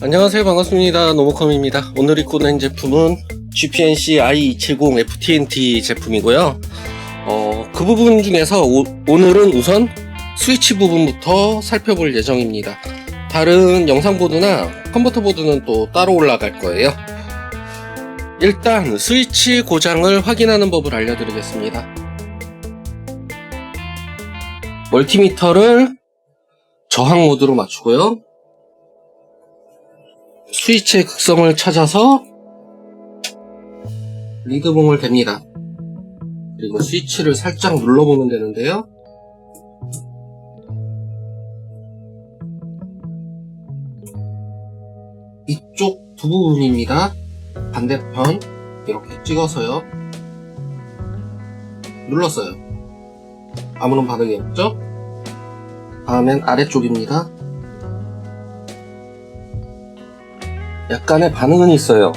안녕하세요. 반갑습니다. 노모컴입니다. 오늘 입고 낸 제품은 GPNC i270 FTNT 제품이고요. 어, 그 부분 중에서 오, 오늘은 우선 스위치 부분부터 살펴볼 예정입니다. 다른 영상 보드나 컴퓨터 보드는 또 따로 올라갈 거예요. 일단 스위치 고장을 확인하는 법을 알려드리겠습니다. 멀티미터를 저항 모드로 맞추고요 스위치의 극성을 찾아서 리드봉을 댑니다. 그리고 스위치를 살짝 눌러보면 되는데요. 이쪽 두 부분입니다. 반대편 이렇게 찍어서요. 눌렀어요. 아무런 반응이 없죠? 다음엔 아래쪽입니다. 약간의 반응은 있어요.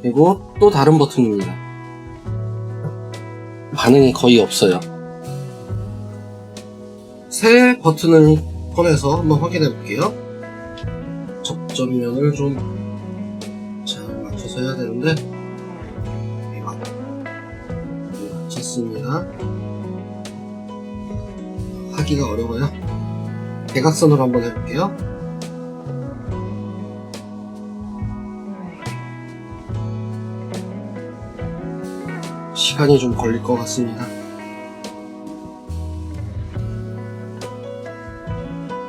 그리고 또 다른 버튼입니다. 반응이 거의 없어요. 새 버튼을 꺼내서 한번 확인해 볼게요. 접점면을 좀 잘 맞춰서 해야 되는데 맞췄습니다. 하기가 어려워요. 대각선으로 한번 해볼게요. 시간이 좀 걸릴 것 같습니다.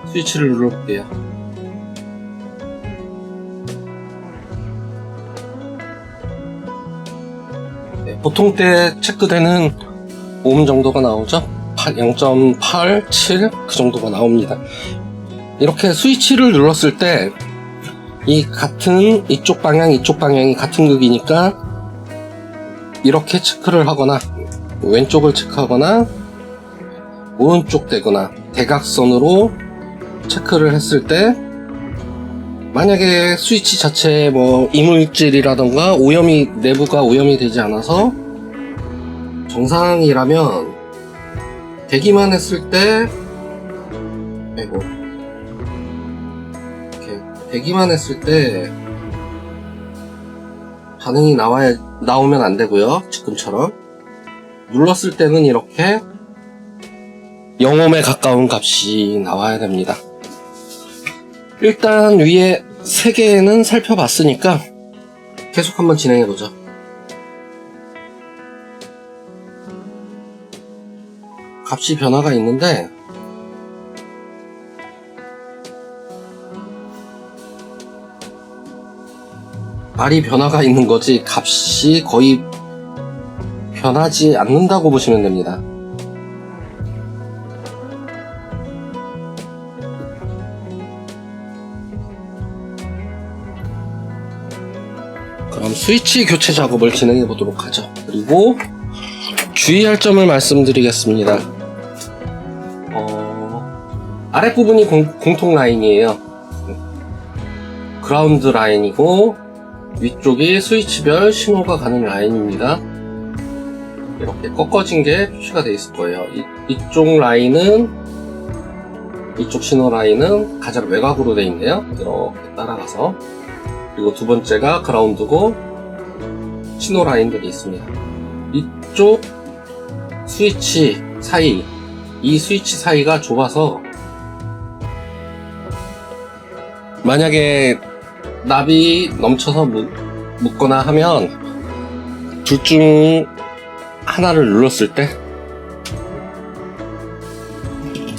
스위치를 눌러볼게요. 네, 보통 때 체크되는 오hm 정도가 나오죠? 0.87 그 정도가 나옵니다. 이렇게 스위치를 눌렀을 때 이 같은 이쪽 방향 이쪽 방향이 같은 극이니까 이렇게 체크를 하거나 왼쪽을 체크하거나 오른쪽 되거나 대각선으로 체크를 했을 때 만약에 스위치 자체에 뭐 이물질이라던가 오염이 내부가 오염이 되지 않아서 정상이라면 대기만 했을 때 아이고. 이렇게 대기만 했을 때 반응이 나와야 나오면 안 되고요 지금처럼. 눌렀을 때는 이렇게 0옴에 가까운 값이 나와야 됩니다. 일단 위에 3개는 살펴봤으니까 계속 한번 진행해 보죠 값이 변화가 있는데 말이 변화가 있는 거지 값이 거의 변하지 않는다고 보시면 됩니다. 그럼 스위치 교체 작업을 진행해 보도록 하죠. 그리고 주의할 점을 말씀드리겠습니다. 어, 아랫부분이 공, 공통 라인이에요. 그라운드 라인이고, 위쪽이 스위치별 신호가 가는 라인입니다. 이렇게 꺾어진 게 표시가 되어 있을 거예요. 이, 이쪽 라인은, 이쪽 신호 라인은 가장 외곽으로 되어 있네요. 이렇게 따라가서. 그리고 두 번째가 그라운드고, 신호 라인들이 있습니다. 이쪽 스위치 사이, 이 스위치 사이가 좁아서 만약에 납이 넘쳐서 묻, 묻거나 하면 둘 중 하나를 눌렀을 때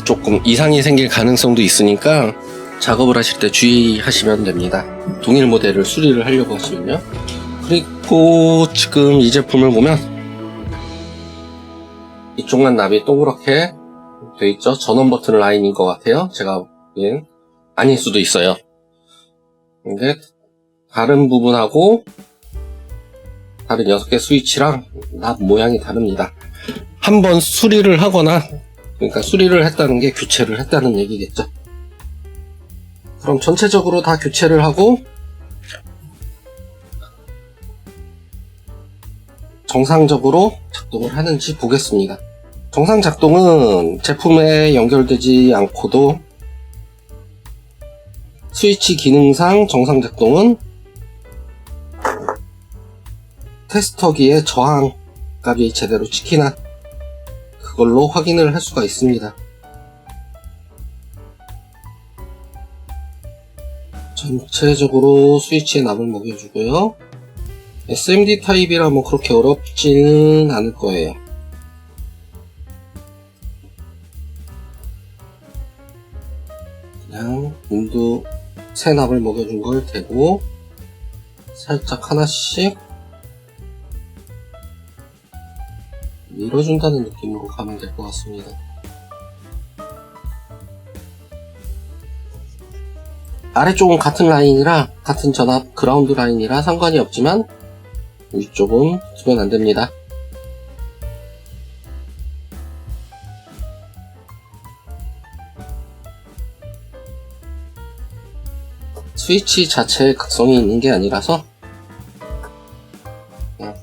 조금 이상이 생길 가능성도 있으니까 작업을 하실 때 주의하시면 됩니다. 동일 모델을 수리를 하려고 하시면요. 그리고 지금 이 제품을 보면 이쪽만 납이 동그랗게 돼 있죠. 전원 버튼 라인인 것 같아요. 제가 보기엔 아닐 수도 있어요. 근데 다른 부분하고 다른 6개 스위치랑 납 모양이 다릅니다. 한번 수리를 하거나 그러니까 수리를 했다는 게 교체를 했다는 얘기겠죠. 그럼 전체적으로 다 교체를 하고 정상적으로 작동을 하는지 보겠습니다. 정상 작동은 제품에 연결되지 않고도 스위치 기능상 정상 작동은 테스터기의 저항 값이 제대로 찍히나 그걸로 확인을 할 수가 있습니다. 전체적으로 스위치에 납을 먹여주고요. SMD 타입이라 뭐 그렇게 어렵지는 않을 거예요. 그냥 윈도 새 납을 먹여준 걸 대고 살짝 하나씩 밀어준다는 느낌으로 가면 될 것 같습니다. 아래쪽은 같은 라인이라 같은 전압 그라운드 라인이라 상관이 없지만 위쪽은 두면 안 됩니다. 스위치 자체에 극성이 있는 게 아니라서 그냥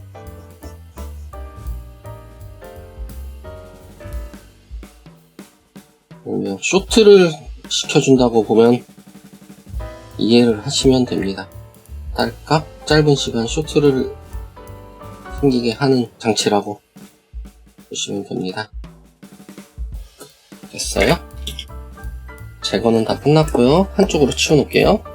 보면 쇼트를 시켜준다고 보면 이해를 하시면 됩니다. 딸깍 짧은 시간 쇼트를 생기게 하는 장치라고 보시면 됩니다. 됐어요? 제거는 다 끝났고요. 한쪽으로 치워놓을게요.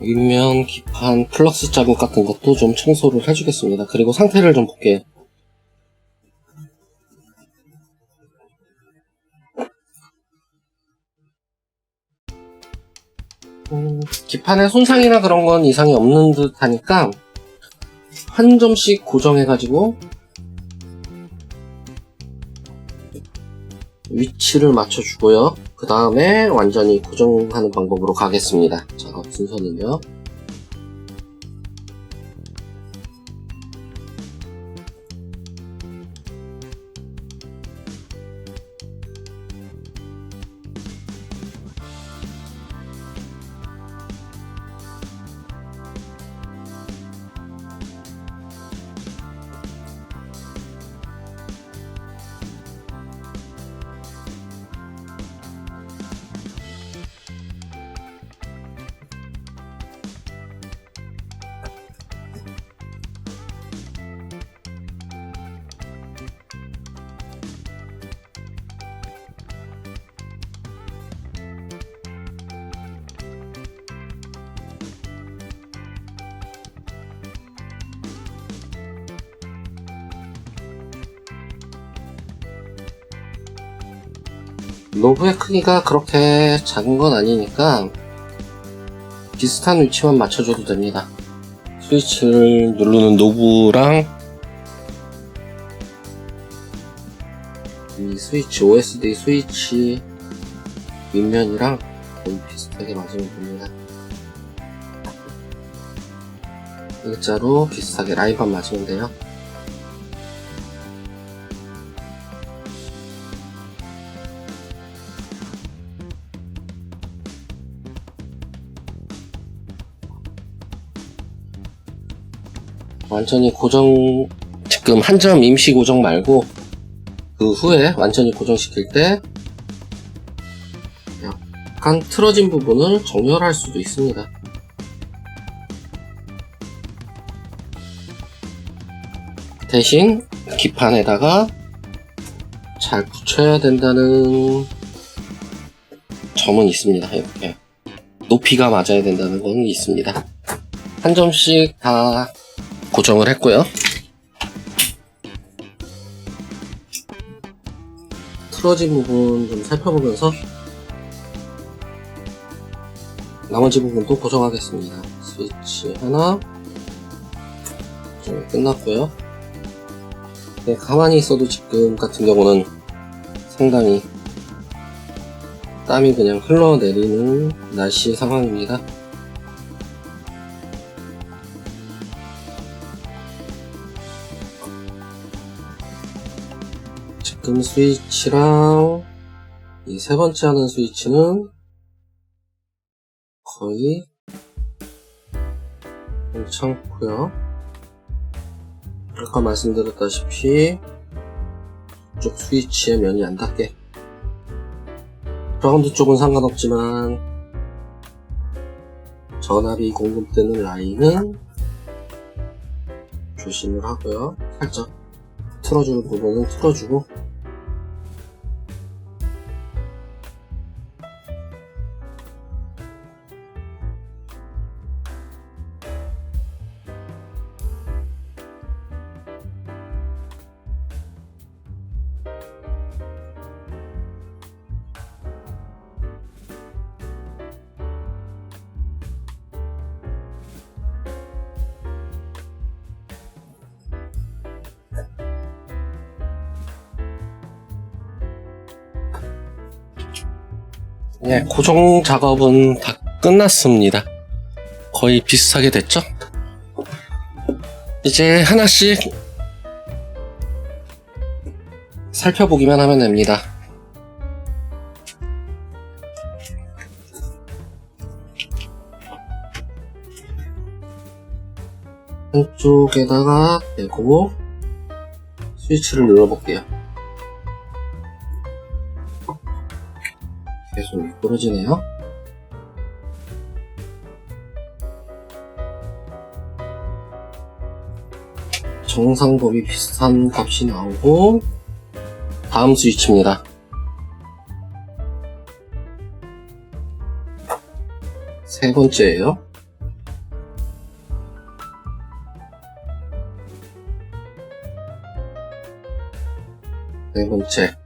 윗면, 기판, 플럭스 자국 같은 것도 좀 청소를 해주겠습니다. 그리고 상태를 좀 볼게요. 음, 기판에 손상이나 그런 건 이상이 없는 듯 하니까 한 점씩 고정해가지고 위치를 맞춰주고요. 그 다음에 완전히 고정하는 방법으로 가겠습니다. 작업 순서는요. 노브의 크기가 그렇게 작은 건 아니니까 비슷한 위치만 맞춰줘도 됩니다. 스위치를 누르는 노브랑 이 스위치 OSD 스위치 윗면이랑 거의 비슷하게 맞으면 됩니다. 일자로 비슷하게 라인만 맞으면 돼요. 완전히 고정 지금 한 점 임시 고정 말고 그 후에 완전히 고정시킬 때 약간 틀어진 부분을 정렬할 수도 있습니다. 대신 기판에다가 잘 붙여야 된다는 점은 있습니다. 이렇게 높이가 맞아야 된다는 건 있습니다. 한 점씩 다 고정을 했고요. 틀어진 부분 좀 살펴보면서 나머지 부분도 고정하겠습니다. 스위치 하나 고정이 끝났고요. 네, 가만히 있어도 지금 같은 경우는 상당히 땀이 그냥 흘러내리는 날씨 상황입니다. 지금 스위치랑 이 세 번째 하는 스위치는 거의 괜찮고요. 아까 말씀드렸다시피 이쪽 스위치의 면이 안 닿게 그라운드 쪽은 상관없지만 전압이 공급되는 라인은 조심을 하고요. 살짝 틀어주는 부분은 틀어주고 네, 고정 작업은 다 끝났습니다. 거의 비슷하게 됐죠? 이제 하나씩 살펴보기만 하면 됩니다. 한쪽에다가 대고 스위치를 눌러볼게요. 계속 미끄러지네요. 정상 범위 비슷한 값이 나오고 다음 스위치입니다. 세 번째예요. 네 번째.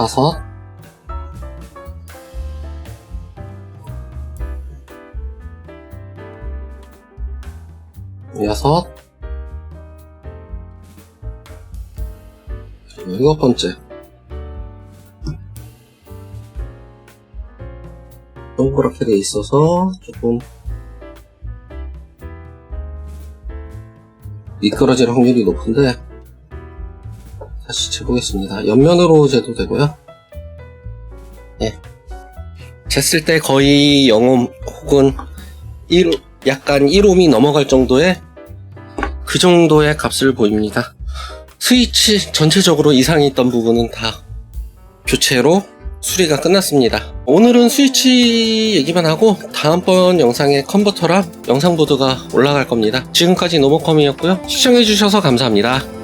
다섯, 여섯, 일곱 번째. 동그랗게 돼 있어서 조금 미끄러질 확률이 높은데 다시 재보겠습니다. 옆면으로 재도 되고요. 예. 쟀을 때 거의 0옴 혹은 1, 약간 1옴이 넘어갈 정도의 그 정도의 값을 보입니다. 스위치 전체적으로 이상이 있던 부분은 다 교체로 수리가 끝났습니다. 오늘은 스위치 얘기만 하고 다음번 영상에 컨버터랑 영상 보드가 올라갈 겁니다. 지금까지 노모컴이었고요. 시청해주셔서 감사합니다.